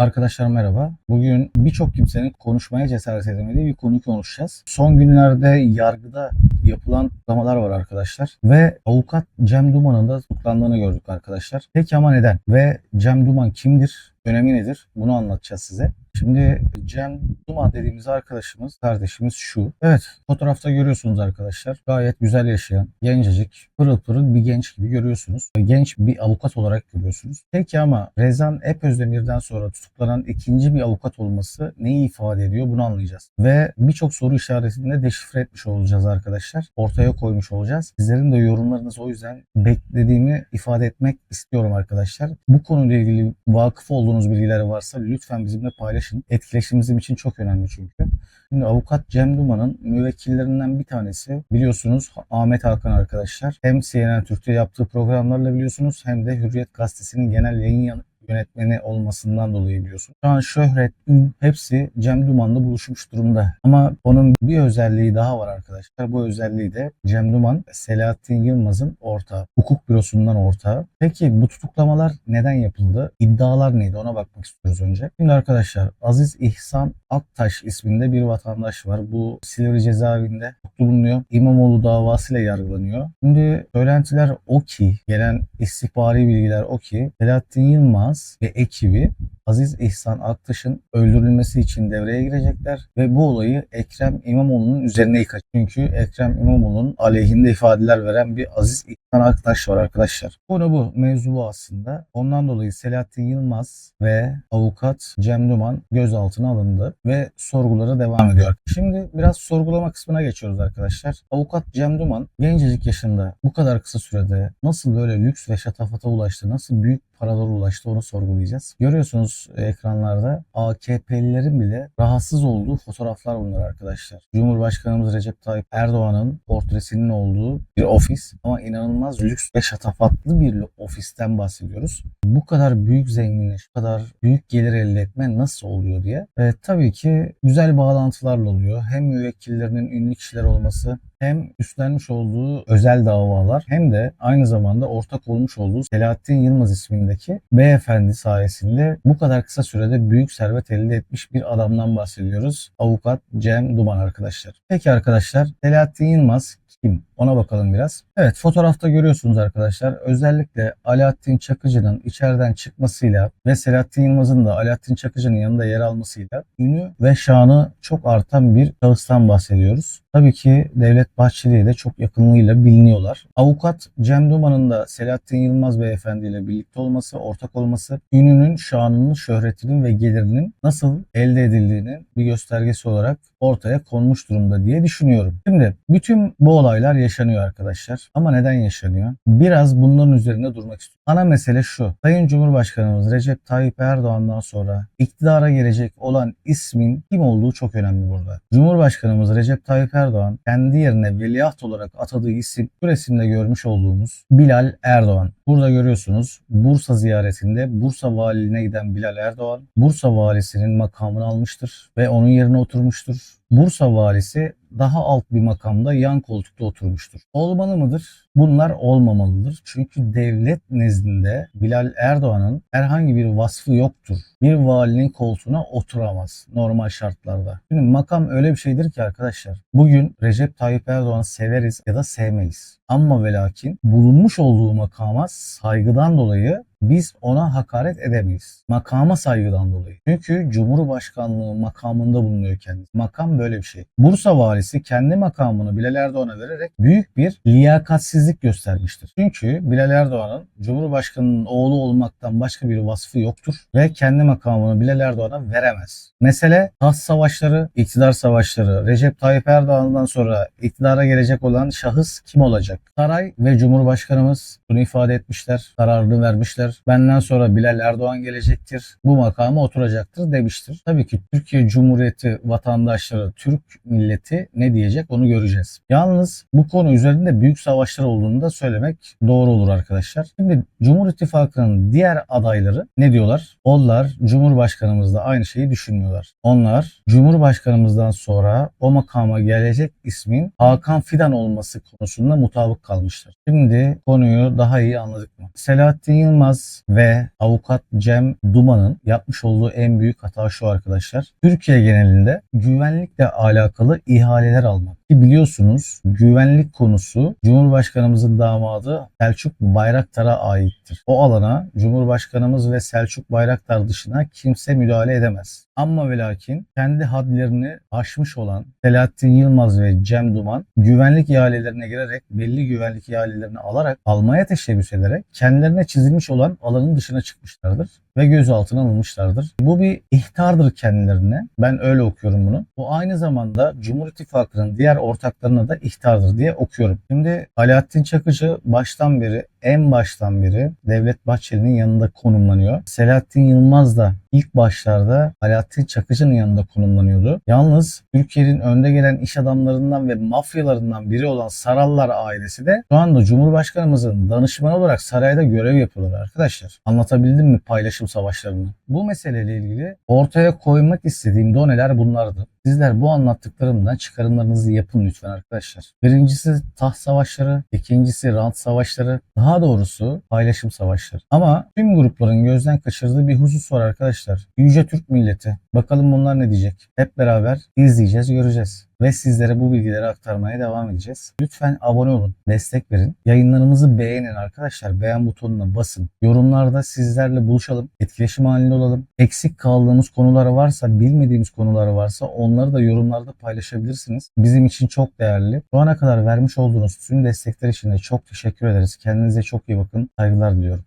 Arkadaşlar merhaba. Bugün birçok kimsenin konuşmaya cesaret edemediği bir konu konuşacağız. Son günlerde yargıda yapılan tutuklamalar var arkadaşlar. Ve avukat Cem Duman'ın da tutuklandığını gördük arkadaşlar. Peki ama neden? Ve Cem Duman kimdir? Önemi nedir? Bunu anlatacağız size. Şimdi Cem Duman dediğimiz arkadaşımız, kardeşimiz şu. Evet, fotoğrafta görüyorsunuz arkadaşlar. Gayet güzel yaşayan, gencecik, pırıl pırıl bir genç gibi görüyorsunuz. Genç bir avukat olarak görüyorsunuz. Peki ama Rezan Epözdemir'den sonra tutuklanan ikinci bir avukat olması neyi ifade ediyor bunu anlayacağız. Ve birçok soru işaretini de deşifre etmiş olacağız arkadaşlar. Ortaya koymuş olacağız. Sizlerin de yorumlarınızı o yüzden beklediğimi ifade etmek istiyorum arkadaşlar. Bu konuyla ilgili vakıf olduğunuz bilgiler varsa lütfen bizimle paylaşın. Etkileşim bizim için çok önemli çünkü. Şimdi avukat Cem Duman'ın müvekkillerinden bir tanesi biliyorsunuz Ahmet Hakan arkadaşlar. Hem CNN Türk'te yaptığı programlarla biliyorsunuz hem de Hürriyet Gazetesi'nin genel yayın yönetmeni olmasından dolayı biliyorsun. Şu an şöhret, ün hepsi Cem Duman'la buluşmuş durumda. Ama onun bir özelliği daha var arkadaşlar. Bu özelliği de Cem Duman, Selahattin Yılmaz'ın ortağı. Hukuk bürosundan ortağı. Peki bu tutuklamalar neden yapıldı? İddialar neydi? Ona bakmak istiyoruz önce. Şimdi arkadaşlar Aziz İhsan Aktaş isminde bir vatandaş var. Bu Silivri cezaevinde tutuklu bulunuyor. İmamoğlu davasıyla yargılanıyor. Şimdi söylentiler o ki, gelen istihbari bilgiler o ki Selahattin Yılmaz ve ekibi Aziz İhsan Aktaş'ın öldürülmesi için devreye girecekler ve bu olayı Ekrem İmamoğlu'nun üzerine yıkacak. Çünkü Ekrem İmamoğlu'nun aleyhinde ifadeler veren bir Aziz İhsan Aktaş var arkadaşlar. Konu bu. Mevzu bu aslında. Ondan dolayı Selahattin Yılmaz ve avukat Cem Duman gözaltına alındı ve sorgulara devam ediyor. Şimdi biraz sorgulama kısmına geçiyoruz arkadaşlar. Avukat Cem Duman gencecik yaşında bu kadar kısa sürede nasıl böyle lüks ve şatafata ulaştı, nasıl büyük paralara ulaştı onu sorgulayacağız. Görüyorsunuz ekranlarda AKP'lilerin bile rahatsız olduğu fotoğraflar bunlar arkadaşlar. Cumhurbaşkanımız Recep Tayyip Erdoğan'ın portresinin olduğu bir ofis ama inanılmaz lüks ve şatafatlı bir ofisten bahsediyoruz. Bu kadar büyük zenginleş, bu kadar büyük gelir elde etme nasıl oluyor diye. E, tabii ki güzel bağlantılarla oluyor. Hem müvekkillerinin ünlü kişiler olması hem üstlenmiş olduğu özel davalar hem de aynı zamanda ortak olmuş olduğu Selahattin Yılmaz ismindeki beyefendi sayesinde bu kadar kısa sürede büyük servet elde etmiş bir adamdan bahsediyoruz. Avukat Cem Duman arkadaşlar. Peki arkadaşlar Selahattin Yılmaz kim? Ona bakalım biraz. Evet fotoğrafta görüyorsunuz arkadaşlar. Özellikle Alaaddin Çakıcı'nın içeriden çıkmasıyla ve Selahattin Yılmaz'ın da Alaaddin Çakıcı'nın yanında yer almasıyla ünü ve şanı çok artan bir şahıstan bahsediyoruz. Tabii ki Devlet Bahçeli ile çok yakınlığıyla biliniyorlar. Avukat Cem Duman'ın da Selahattin Yılmaz Beyefendi ile birlikte olması, ortak olması ününün, şanının, şöhretinin ve gelirinin nasıl elde edildiğinin bir göstergesi olarak ortaya konmuş durumda diye düşünüyorum. Şimdi bütün bu olaylar yaşanıyor arkadaşlar. Ama neden yaşanıyor? Biraz bunların üzerinde durmak istiyorum. Ana mesele şu. Sayın Cumhurbaşkanımız Recep Tayyip Erdoğan'dan sonra iktidara gelecek olan ismin kim olduğu çok önemli burada. Cumhurbaşkanımız Recep Tayyip Erdoğan kendi yerine veliaht olarak atadığı isim bu resimde görmüş olduğumuz Bilal Erdoğan. Burada görüyorsunuz Bursa ziyaretinde Bursa valiliğine giden Bilal Erdoğan Bursa valisinin makamını almıştır ve onun yerine oturmuştur. Bursa valisi daha alt bir makamda yan koltukta oturmuştur. Olmalı mıdır? Bunlar olmamalıdır. Çünkü devlet nezdinde Bilal Erdoğan'ın herhangi bir vasfı yoktur. Bir valinin koltuğuna oturamaz normal şartlarda. Şimdi makam öyle bir şeydir ki arkadaşlar. Bugün Recep Tayyip Erdoğan'ı severiz ya da sevmeyiz. Ama ve lakin bulunmuş olduğu makama saygıdan dolayı biz ona hakaret edemeyiz. Makama saygıdan dolayı. Çünkü Cumhurbaşkanlığı makamında bulunuyor kendisi. Makam böyle bir şey. Bursa valisi kendi makamını Bilal Erdoğan'a vererek büyük bir liyakatsizlik göstermiştir. Çünkü Bilal Erdoğan'ın Cumhurbaşkanının oğlu olmaktan başka bir vasfı yoktur ve kendi makamını Bilal Erdoğan'a veremez. Mesele has savaşları, iktidar savaşları. Recep Tayyip Erdoğan'dan sonra iktidara gelecek olan şahıs kim olacak? Saray ve Cumhurbaşkanımız bunu ifade etmişler, kararını vermişler. Benden sonra Bilal Erdoğan gelecektir, bu makama oturacaktır demiştir. Tabii ki Türkiye Cumhuriyeti vatandaşları, Türk milleti ne diyecek onu göreceğiz. Yalnız bu konu üzerinde büyük savaşlar olduğunu da söylemek doğru olur arkadaşlar. Şimdi Cumhur İttifakı'nın diğer adayları ne diyorlar? Onlar Cumhurbaşkanımız da aynı şeyi düşünmüyorlar. Onlar Cumhurbaşkanımızdan sonra o makama gelecek ismin Hakan Fidan olması konusunda mutabık kalmışlar. Şimdi konuyu daha iyi anladık mı? Selahattin Yılmaz Başkanımız ve avukat Cem Duman'ın yapmış olduğu en büyük hata şu arkadaşlar. Türkiye genelinde güvenlikle alakalı ihaleler almak. Ki biliyorsunuz güvenlik konusu Cumhurbaşkanımızın damadı Selçuk Bayraktar'a aittir. O alana Cumhurbaşkanımız ve Selçuk Bayraktar dışına kimse müdahale edemez. Ama ve lakin kendi hadlerini aşmış olan Selahattin Yılmaz ve Cem Duman güvenlik ihalelerine girerek belli güvenlik ihalelerini alarak almaya teşebbüs ederek kendilerine çizilmiş olan alanın dışına çıkmışlardır ve gözaltına alınmışlardır. Bu bir ihtardır kendilerine. Ben öyle okuyorum bunu. Bu aynı zamanda Cumhur İttifakı'nın diğer ortaklarına da ihtardır diye okuyorum. Şimdi Alaaddin Çakıcı baştan beri en baştan beri Devlet Bahçeli'nin yanında konumlanıyor. Selahattin Yılmaz da ilk başlarda Alaaddin Çakıcı'nın yanında konumlanıyordu. Yalnız Türkiye'nin önde gelen iş adamlarından ve mafyalarından biri olan Sarallar ailesi de şu anda Cumhurbaşkanımızın danışmanı olarak sarayda görev yapıyorlar arkadaşlar. Anlatabildim mi paylaşım savaşlarını? Bu meseleyle ilgili ortaya koymak istediğim doneler bunlardı. Sizler bu anlattıklarımdan çıkarımlarınızı yapın lütfen arkadaşlar. Birincisi taht savaşları, ikincisi rant savaşları, daha doğrusu paylaşım savaşları. Ama tüm grupların gözden kaçırdığı bir husus var arkadaşlar. Yüce Türk milleti. Bakalım bunlar ne diyecek? Hep beraber izleyeceğiz, göreceğiz. Ve sizlere bu bilgileri aktarmaya devam edeceğiz. Lütfen abone olun, destek verin. Yayınlarımızı beğenin arkadaşlar. Beğen butonuna basın. Yorumlarda sizlerle buluşalım. Etkileşim halinde olalım. Eksik kaldığımız konular varsa, bilmediğimiz konular varsa onları da yorumlarda paylaşabilirsiniz. Bizim için çok değerli. Şu ana kadar vermiş olduğunuz tüm destekler için de çok teşekkür ederiz. Kendinize çok iyi bakın. Saygılar diliyorum.